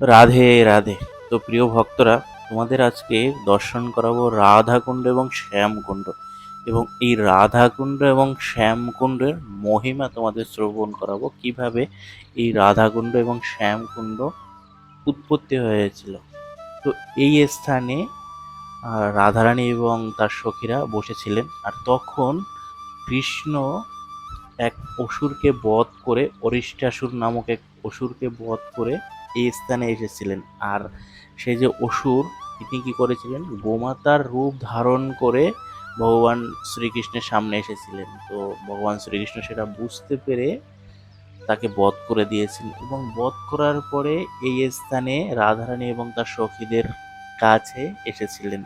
রাধে রাধে। তো প্রিয় ভক্তরা, তোমাদের আজকে দর্শন করাবো রাধাকুণ্ড এবং শ্যামকুণ্ড। এবং এই রাধাকুণ্ড এবং শ্যামকুণ্ডের মহিমা তোমাদের শ্রবণ করাবো। কীভাবে এই রাধাকুণ্ড এবং শ্যামকুণ্ড উৎপত্তি হয়েছিল? তো এই স্থানে রাধারানী এবং তার সখীরা বসেছিলেন। আর তখন কৃষ্ণ এক অসুরকে বধ করে, অরিষ্টাসুর নামক এক অসুরকে বধ করে এই স্থানে এসেছিলেন। আর সেই যে অসুর, তিনি কি করেছিলেন? গোমাতার রূপ ধারণ করে ভগবান শ্রীকৃষ্ণের সামনে এসেছিলেন। তো ভগবান শ্রীকৃষ্ণ সেটা বুঝতে পেরে তাকে বধ করে দিয়েছেন এবং বধ করার পরে এই স্থানে রাধারানী এবং তার সখীদের কাছে এসেছিলেন।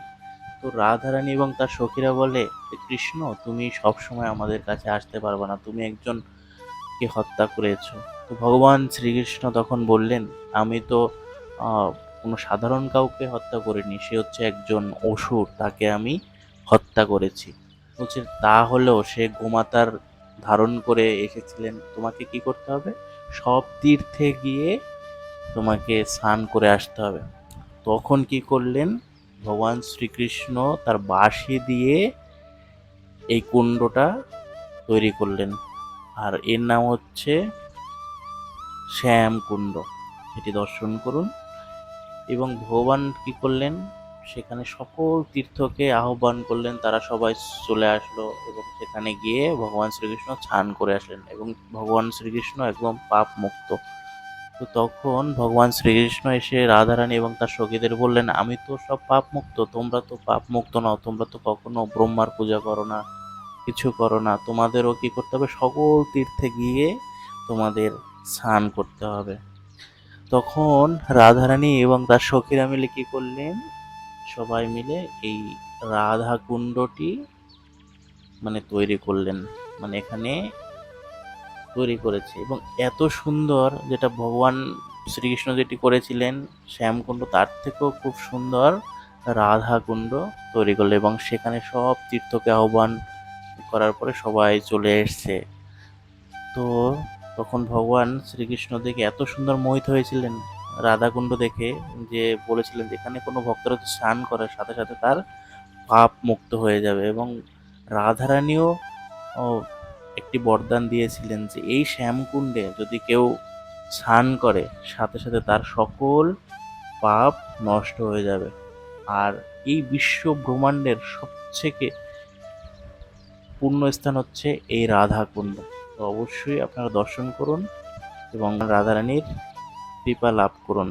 তো রাধারানী এবং তার সখীরা বলে কৃষ্ণ, তুমি সবসময় আমাদের কাছে আসতে পারবে না। তুমি একজনকে হত্যা করেছ? তো ভগবান শ্রীকৃষ্ণ তখন বললেন, আমি তো কোনো সাধারণ কাউকে হত্যা করিনি, সে হচ্ছে একজন অসুর, তাকে আমি হত্যা করেছি। বলছে, তা হলেও সে গোমাতার ধারণ করে এসেছিলেন, তোমাকে কি করতে হবে? সব তীর্থে গিয়ে তোমাকে স্নান করে আসতে হবে। তখন কি করলেন? ভগবান শ্রীকৃষ্ণ তার বাঁশি দিয়ে এই কুণ্ডটা তৈরি করলেন। আর এর নাম হচ্ছে শ্যাম কুণ্ড এটি দর্শন করুন। এবং ভগবান কি করলেন? সেখানে সকল তীর্থকে আহ্বান করলেন। তারা সবাই চলে আসলো এবং সেখানে গিয়ে ভগবান শ্রীকৃষ্ণ স্নান করে আসলেন এবং ভগবান শ্রীকৃষ্ণ একদম পাপ মুক্ত তো তখন ভগবান শ্রীকৃষ্ণ এসে রাধারানী এবং তার সখীদের বললেন, আমি তো সব পাপ মুক্ত তোমরা তো পাপ মুক্ত নও, তোমরা তো কখনো ব্রহ্মার পূজা করো না। কিছু করো না। তোমাদেরও কি করতে হবে? সকল তীর্থে গিয়ে তোমাদের স্নান করতে হবে। তখন রাধারানী এবং তার সখীরা মিলে কি করলেন? সবাই মিলে এই রাধা কুণ্ডটি মানে তৈরি করলেন। মানে এখানে তৈরি করেছে এবং এত সুন্দর যেটা ভগবান শ্রীকৃষ্ণ যেটি করেছিলেন, শ্যামকুণ্ড, তার থেকেও খুব সুন্দর রাধা কুণ্ড তৈরি করল এবং সেখানে সব তীর্থকে আহ্বান করার পরে সবাই চলে এসছে। তো তখন ভগবান শ্রীকৃষ্ণ দেখে এত সুন্দর মোহিত হয়েছিলেন রাধাকুণ্ড দেখে যে বলেছিলেন যেখানে কোনো ভক্তরা স্নান করে সাথে সাথে তার পাপ মুক্ত হয়ে যাবে এবং রাধারানীও একটি বরদান দিয়েছিলেন যে এই শ্যামকুণ্ডে যদি কেউ স্নান করে সাথে সাথে তার সকল পাপ নষ্ট হয়ে যাবে। আর এই বিশ্ব ব্রহ্মাণ্ডের সবথেকে পূর্ণ স্থান হচ্ছে এই রাধাকুণ্ড। তো অবশ্যই আপনারা দর্শন করুন এবং রাধারানীর কৃপা লাভ করুন।